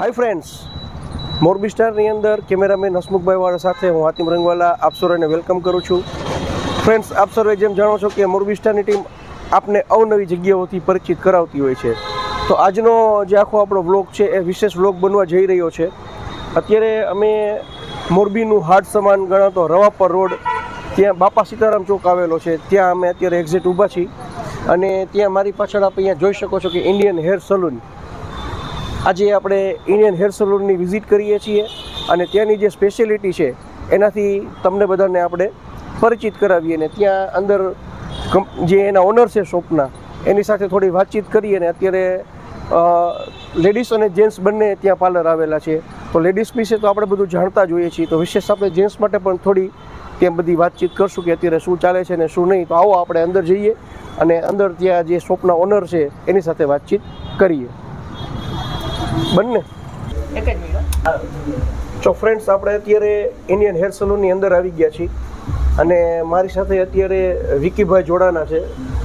Hi friends Morbi સ્ટારની અંદર cameraman Hasmukhbhai વાળા સાથે હું હાતિમ રંગવાલા, આપ સર્વેને વેલકમ કરું છું. ફ્રેન્ડ્સ આપ સર્વે જેમ જાણો છો કે મોરબી સ્ટારની ટીમ આપને અવનવી જગ્યાઓથી પરિચિત કરાવતી હોય છે. તો આજનો જે આખો આપણો વ્લોગ છે, એ વિશેષ વ્લોગ બનવા જઈ રહ્યો છે. અત્યારે અમે મોરબીનું હાટ સમાન ગણાતો રવાપર રોડ ત્યાં બાપા સીતારામ ચોક આવેલો છે. ત્યાં અમે અત્યારે એક્ઝિટ ઊભા છીએ. અને ત્યાં મારી પાછળ આપ અહીંયા જોઈ શકો છો કે ઇન્ડિયન હેર સલૂન આજે આપણે ઇન્ડિયન હેર સલૂનની વિઝિટ કરીએ છીએ અને ત્યાંની જે સ્પેશિયાલિટી છે, એનાથી તમને બધાને આપણે પરિચિત કરાવીએ ને ત્યાં અંદર જે એના ઓનર છે શોપના એની સાથે થોડી વાતચીત કરીએ અને અત્યારે લેડીઝ અને જેન્ટ્સ બંને ત્યાં પાર્લર આવેલા છે. તો લેડીઝ વિશે તો આપણે બધું જાણતા જોઈએ છીએ. તો વિશેષ આપણે જેન્ટ્સ માટે પણ થોડી ત્યાં બધી વાતચીત કરશું કે અત્યારે શું ચાલે છે ને શું નહીં. તો આવો આપણે અંદર જઈએ અને અંદર ત્યાં જે શોપના ઓનર છે, એની સાથે વાતચીત કરીએ. બંને? એક જ મિનિટ તો ફ્રેન્ડ્સ આપણે અત્યારે ઇન્ડિયન હેર સલૂનની અંદર આવી ગયા છીએ. અને મારી સાથે અત્યારે વિકીભાઈ જોડાના છે.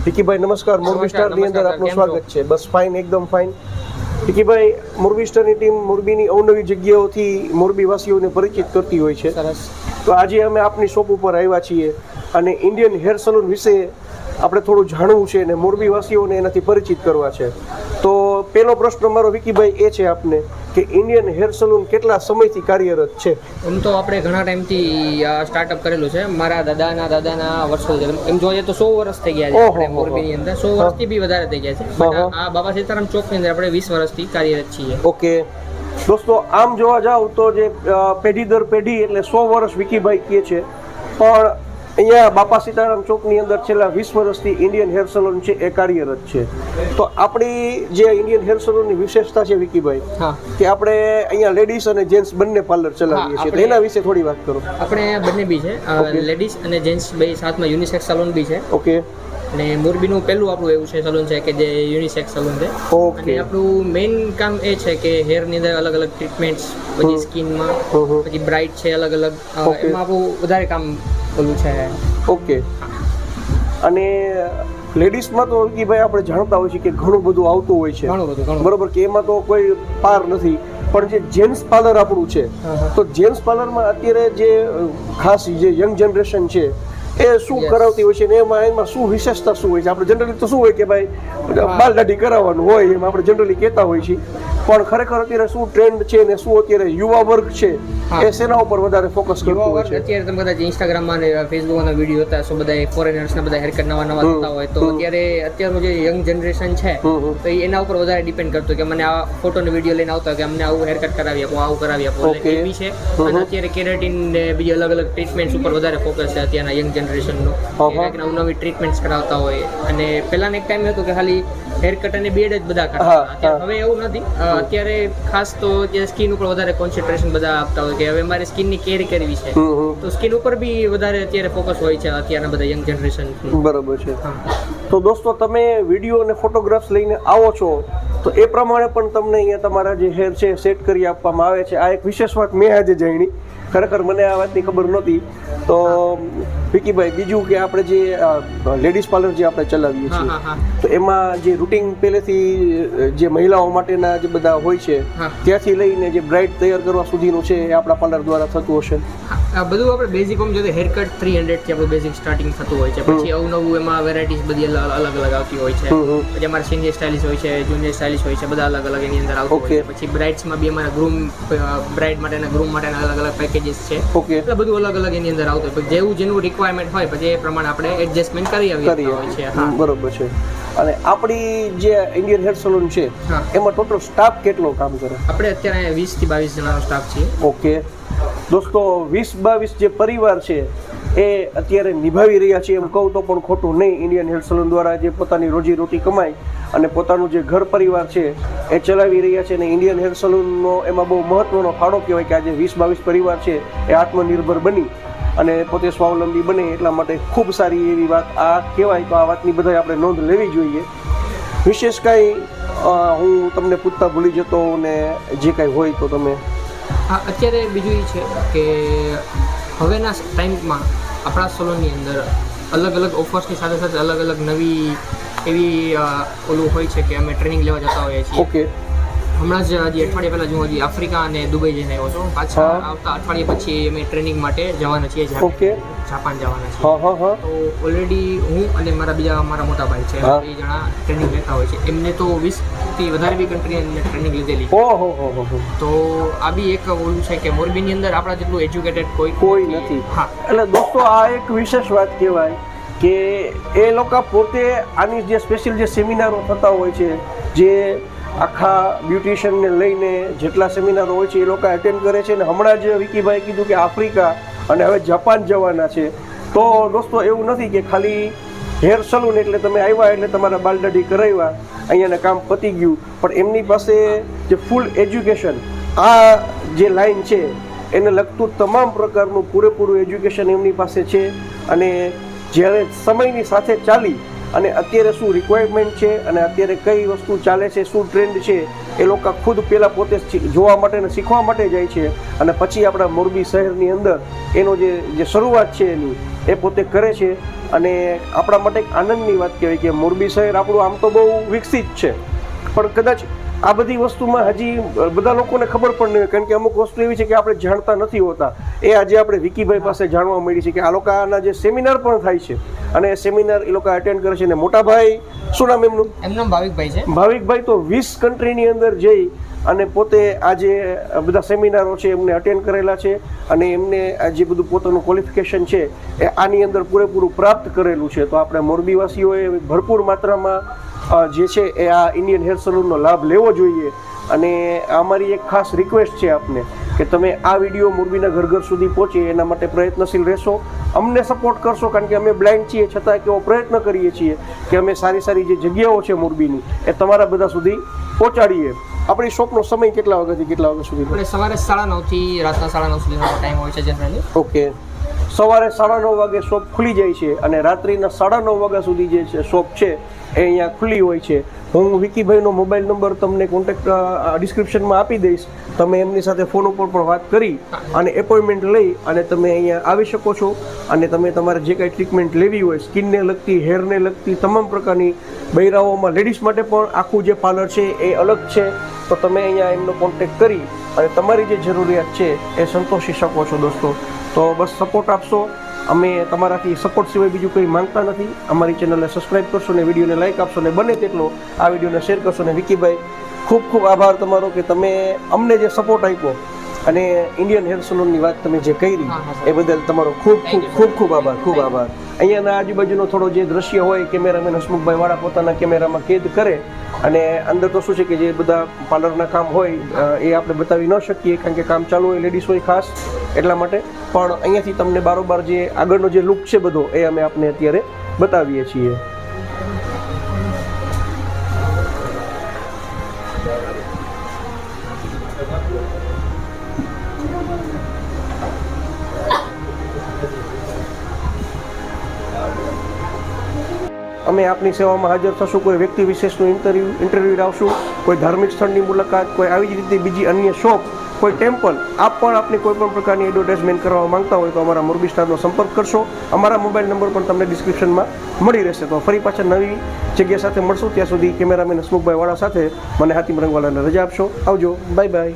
વિકીભાઈ નમસ્કાર. મોરબી સ્ટારની અંદર આપનું સ્વાગત છે. બસ ફાઇન એકદમ ફાઇન વિકીભાઈ મોરબી સ્ટારની ટીમ મોરબીની અવનવી જગ્યાઓથી મોરબીવાસીઓને પરિચિત કરતી હોય છે. તો આજે અમે આપની શોપ ઉપર આવ્યા છીએ. અને ઇન્ડિયન હેર સલૂન વિશે આપણે થોડું જાણવું છે અને મોરબીવાસીઓને એનાથી પરિચિત કરવા છે. તો પહેલો પ્રશ્ન મારો વિકીભાઈ એ છે આપને કે ઇન્ડિયન હેર સલૂન કેટલા સમયથી કાર્યરત છે? એમ તો આપણે ઘણા ટાઈમથી સ્ટાર્ટઅપ કરેલું છે. મારા દાદાના દાદાના વર્ષો એમ જોઈએ તો સો વર્ષ થઈ ગયા છે મોરબીની અંદર. સો વર્ષથી બી વધારે થઈ ગયા છે. આ બાબા સીતારામ ચોકની અંદર આપણે વીસ વર્ષથી કાર્યરત છીએ. ઓકે. દોસ્તો આમ જોવા જાવ તો જે પેઢી દર પેઢી એટલે સો વર્ષ વિકીભાઈ કહે છે. પણ અહીંયા બાપા સીતારામ ચોકની અંદર છેલ્લા વીસ વર્ષથી ઇન્ડિયન હેર સલૂન છે એ કાર્યરત છે. તો આપણી જે ઇન્ડિયન હેર સલૂનની વિશેષતા છે વિકીભાઈ કે આપણે અહીંયા લેડીઝ અને જેન્ટ્સ બંને પાર્લર ચલાવીએ છીએ. તો એના વિશે થોડી વાત કરો. આપણે બંને બી છે. લેડીઝ અને જેન્ટ્સ બે સાથમાં યુનિસેક્સ સલૂન બી છે. ઓકે અને મોરબીનું પહેલું આપણું એવું છે સલૂન છે કે જે યુનિસેક્સ સલૂન છે. અને આપણું મેઇન કામ એ છે કે હેરની અંદર અલગ અલગ ટ્રીટમેન્ટ્સ પછી સ્કિનમાં. પછી બ્રાઇટ છે અલગ અલગ એમાં આપણું વધારે કામ ઓલું છે. ઓકે. અને લેડીઝમાં તો કે ભાઈ આપણે જાણતા હોય છે કે ઘણું બધું આવતું હોય છે. બરોબર કે એમાં તો કોઈ પાર નથી. પણ જે જેન્ટ્સ પાર્લર આપણું છે. તો જેન્ટ્સ પાર્લરમાં અત્યારે જે ખાસ જે યંગ જનરેશન છે એ શું કરાવતી હોય છે ને એમાં એમાં શું વિશેષતા શું હોય છે? આપણે જનરલી તો શું હોય કે ભાઈ. બાલ દાઢી કરાવવાનું હોય એમ આપણે જનરલી કહેતા હોય છીએ. પણ ખરેખર અત્યારે શું ટ્રેન્ડ છે ને શું અત્યારે યુવા વર્ગ છે. એ શેના ઉપર વધારે ફોકસ કરતો હોય છે અત્યારે તમે કદાચ ઇન્સ્ટાગ્રામમાં ને ફેસબુકમાં વીડિયો હતા સો બધા ફોરેનર્સ ના બધા હેરકટ નવા નવા થતા હોય તો. અત્યારે અત્યારનું જે યંગ જનરેશન છે. તો એના ઉપર વધારે ડિપેન્ડ કરતો કે મને આ ફોટો ને વીડિયો લઈને આવતા કે અમને આવું હેરકટ કરાવી આપો આવું કરાવી આપો એ બી છે અને અત્યારે કેરેટીન ને બીજી અલગ અલગ ટ્રીટમેન્ટ્સ ઉપર વધારે ફોકસ છે અત્યારના યંગ જનરેશનનો હા, હા. નવી નવી ટ્રીટમેન્ટ્સ કરાવતા હોય અને પહેલાના એક ટાઈમ હતો કે ખાલી હેરકટ અને બેડ જ બધા કરતા. હવે એવું નથી. અત્યારે ખાસ તો જે સ્કિન ઉપર વધારે કોન્સન્ટ્રેશન બધા આપતા હોય કે હવે મારે સ્કિનની કેર કરવી છે. તો સ્કિન ઉપર બી વધારે અત્યારે ફોકસ હોય છે અત્યારના બધા યંગ જનરેશન બરાબર છે. તો દોસ્તો તમે વીડિયો અને ફોટોગ્રાફ્સ લઈને આવો છો તો એ પ્રમાણે પણ તમને અહીંયા તમારા જે હેર છે સેટ કરી આપવામાં આવે છે. આ એક વિશેષ વાત મેં આજે જાણી. ખરેખર મને આ વાતની ખબર નહોતી. તો વિકીભાઈ બીજું કે આપણે જે લેડીઝ પાર્લર જે આપણે ચલાવીએ હા છીએ તો એમાં જે રૂટિન પહેલેથી જે મહિલાઓ માટેના જે બધા હોય છે. ત્યાંથી લઈને જે બ્રાઇડ તૈયાર કરવા સુધીનું છે એ આપણા પાર્લર દ્વારા થતું હશે? આ બધું આપણે બેઝિક આમ જોઈએ હેર કટ થ્રી હંડ્રેડથી આપણું બેઝિક સ્ટાર્ટિંગ થતું હોય છે. પછી અવનવું એમાં વેરાયટીઝ બધી અલગ અલગ આવતી હોય છે. પછી અમારા સિનિયર સ્ટાઇલિશ હોય છે જુનિયર સ્ટાઇલિશ હોય છે બધા અલગ અલગ એની અંદર આવતું હોય છે. પછી બ્રાઇડ્સમાં બી અમારા ગ્રૂમ બ્રાઇડ માટેના ગ્રૂમ માટેના અલગ અલગ પેકેજીસ છે. ઓકે એટલે બધું અલગ અલગ એની અંદર આવતું હોય. જેવું જેનું રિક્વાયરમેન્ટ હોય પછી એ પ્રમાણે આપણે એડજસ્ટમેન્ટ કરી આવીએ છીએ હા. બરોબર છે. અને આપણી જે ઇન્ડિયન હેર સલૂન છે. એમાં ટોટલ સ્ટાફ કેટલો કામ કરે? આપણે અત્યારે વીસથી બાવીસ જણાનો સ્ટાફ છે ઓકે દોસ્તો વીસ બાવીસ જે પરિવાર છે એ અત્યારે નિભાવી રહ્યા છે એમ કહું તો પણ ખોટું નહીં. ઇન્ડિયન હેલ્થ સલૂન દ્વારા જે પોતાની રોજી રોટી કમાઈ અને પોતાનું જે ઘર પરિવાર છે એ ચલાવી રહ્યા છે અને ઇન્ડિયન હેલ્થ સલૂનનો એમાં બહુ મહત્ત્વનો ફાળો કહેવાય કે આજે વીસ બાવીસ પરિવાર છે એ આત્મનિર્ભર બની અને પોતે સ્વાવલંબી બને એટલા માટે ખૂબ સારી એવી વાત આ કહેવાય. તો આ વાતની બધાય આપણે નોંધ લેવી જોઈએ. વિશેષ કાંઈ હું તમને પૂછતા ભૂલી જતો ને જે કાંઈ હોય તો તમે અત્યારે બીજું એ છે કે હવેના ટાઈમમાં આપણા સલોનની અંદર અલગ અલગ ઓફર્સની સાથે સાથે અલગ અલગ નવી એવી ઓલું હોય છે કે અમે ટ્રેનિંગ લેવા જતા હોઈએ છીએ. ઓકે હમણાં જ હજી અઠવાડિયા પહેલા હું હજી આફ્રિકા અને દુબઈ જઈને આવ્યો છું. પાછા આવતા અઠવાડિયા પછી અમે ટ્રેનિંગ માટે જવાના છીએ જાપાન. જવાના છીએ. તો ઓલરેડી હું અને મારા બીજા મારા મોટા ભાઈ છે બે જણા ટ્રેનિંગ લેતા હોય છે. એમને તો વીસથી વધારે બી કન્ટ્રી ટ્રેનિંગ લીધેલી છે. ઓહો હો હો હો. તો આ બી એક ઓલું છે કે મોરબીની અંદર આપણા જેટલું એજ્યુકેટેડ કોઈ કોઈ નથી. હા. એટલે દોસ્તો આ એક વિશેષ વાત કહેવાય કે એ લોકો પોતે આની જે સ્પેશિયલ જે સેમિનારો થતા હોય છે જે આખા બ્યુટિશિયનને લઈને જેટલા સેમિનારો હોય છે એ લોકો એટેન્ડ કરે છે અને હમણાં જ વિકીભાઈ કીધું કે આફ્રિકા અને હવે જાપાન જવાના છે. તો દોસ્તો, એવું નથી કે ખાલી હેર સલૂન એટલે તમે આવ્યા એટલે તમારા બાલદાઢી કરાવ્યા, અહીંયાના કામ પતી ગયું. પણ એમની પાસે જે ફૂલ એજ્યુકેશન આ જે લાઈન છે, એને લગતું તમામ પ્રકારનું પૂરેપૂરું એજ્યુકેશન એમની પાસે છે. અને જ્યારે સમયની સાથે ચાલી અને અત્યારે શું રિક્વાયરમેન્ટ છે અને અત્યારે કઈ વસ્તુ ચાલે છે, શું ટ્રેન્ડ છે, એ લોકો ખુદ પહેલાં પોતે જોવા માટે અને શીખવા માટે જાય છે. અને પછી આપણા મોરબી શહેરની અંદર એનો જે જે શરૂઆત છે એની, એ પોતે કરે છે. અને આપણા માટે એક આનંદની વાત કહેવાય કે મોરબી શહેર આપણું આમ તો બહુ વિકસિત છે. પણ કદાચ આ બધી વસ્તુમાં હજી બધા લોકોને ખબર પણ નહીં કારણ કે અમુક વસ્તુ એવી છે કે આપણે જાણતા નથી હોતા. એ આજે આપણે વિકીભાઈ પાસે જાણવા મળી છે કે આ લોકોના જે સેમિનાર પણ થાય છે અને સેમિનાર એ લોકો અટેન્ડ કરે છે અને મોટા ભાઈ શું નામ એમનું? એમનું ભાવિકભાઈ છે. ભાવિકભાઈ તો વીસ કન્ટ્રીની અંદર જઈ અને પોતે આ જે બધા સેમિનારો છે એમને અટેન્ડ કરેલા છે અને એમને આ જે બધું પોતાનું ક્વોલિફિકેશન છે એ આની અંદર પૂરેપૂરું પ્રાપ્ત કરેલું છે. તો આપણે મોરબીવાસીઓએ ભરપૂર માત્રામાં જે છે એ આ ઇન્ડિયન હેર સલૂનનો લાભ લેવો જોઈએ. અને અમારી એક ખાસ રિક્વેસ્ટ છે આપને કે તમે આ વીડિયો મોરબીના ઘર ઘર સુધી પહોંચે એના માટે પ્રયત્નશીલ રહેશો. અમને સપોર્ટ કરશો કારણ કે અમે બ્લાઇન્ડ છીએ છતાં કેવો પ્રયત્ન કરીએ છીએ કે અમે સારી સારી જે જગ્યાઓ છે મોરબીની એ તમારા બધા સુધી પહોંચાડીએ. આપણી શોપનો સમય કેટલા વાગ્યાથી કેટલા વાગ્યા સુધી? સવારે સાડા નવથી રાતના સાડા નવ સુધીનો ટાઈમ હોય છે જનરલી ઓકે સવારે સાડા નવ વાગે શોપ ખુલી જાય છે અને રાત્રિના સાડા નવ વાગ્યા સુધી જે છે શોપ છે, એ અહીંયા ખુલ્લી હોય છે. હું વિકીભાઈનો મોબાઈલ નંબર તમને કોન્ટેક્ટ ડિસ્ક્રિપ્શનમાં આપી દઈશ. તમે એમની સાથે ફોન ઉપર પણ વાત કરી અને એપોઇન્ટમેન્ટ લઈ અને તમે અહીંયા આવી શકો છો. અને તમે તમારે જે કાંઈ ટ્રીટમેન્ટ લેવી હોય, સ્કિનને લગતી હેરને લગતી, તમામ પ્રકારની બૈરાઓમાં લેડીઝ માટે પણ આખું જે પાર્લર છે એ અલગ છે. તો તમે અહીંયા એમનો કોન્ટેક્ટ કરી અને તમારી જે જરૂરિયાત છે એ સંતોષી શકો છો દોસ્તો. તો બસ સપોર્ટ આપશો. અમે તમારાથી સપોર્ટ સિવાય બીજું કંઈ માંગતા નથી. અમારી ચેનલને સબસ્ક્રાઈબ કરશો ને વિડીયોને લાઇક આપશો ને બને તેટલો આ વિડીયોને શેર કરશો ને વિકીભાઈ ખૂબ ખૂબ આભાર તમારો કે તમે અમને જે સપોર્ટ આપ્યો અને ઇન્ડિયન હેર સલૂનની વાત તમે જે કરી. એ બદલ તમારો ખૂબ ખૂબ ખૂબ ખૂબ આભાર ખૂબ આભાર. અહીંયાના આજુબાજુનો થોડો જે દ્રશ્ય હોય કેમેરામેન હસમુખભાઈ વાળા પોતાના કેમેરામાં કેદ કરે અને અંદર તો શું છે કે જે બધા પાર્લરના કામ હોય એ આપણે બતાવી ન શકીએ કારણ કે કામ ચાલુ હોય લેડીઝ હોય ખાસ એટલા માટે પણ અહીંયાથી તમને બારોબાર જે આગળનો જે લુક છે બધો, એ અમે આપને અત્યારે બતાવીએ છીએ. અમે આપની સેવામાં હાજર થશું. કોઈ વ્યક્તિ વિશેષનું ઇન્ટરવ્યુ ઇન્ટરવ્યુ લાવશું કોઈ ધાર્મિક સ્થળની મુલાકાત, કોઈ આવી જ રીતે બીજી અન્ય શોપ કોઈ ટેમ્પલ, આપ પણ આપની કોઈ પણ પ્રકારની એડવર્ટાઇઝમેન્ટ કરવા માંગતા હોય તો અમારા મોરબી સ્ટારનો સંપર્ક કરશો. અમારા મોબાઈલ નંબર પણ તમને ડિસ્ક્રિપ્શનમાં મળી રહેશે. તો ફરી પાછા નવી જગ્યા સાથે મળશું. ત્યાં સુધી કેમેરામેન હસમુખભાઈ વાળા સાથે મને હાતિમ રંગવાલાને રજા આપશો. આવજો. Bye bye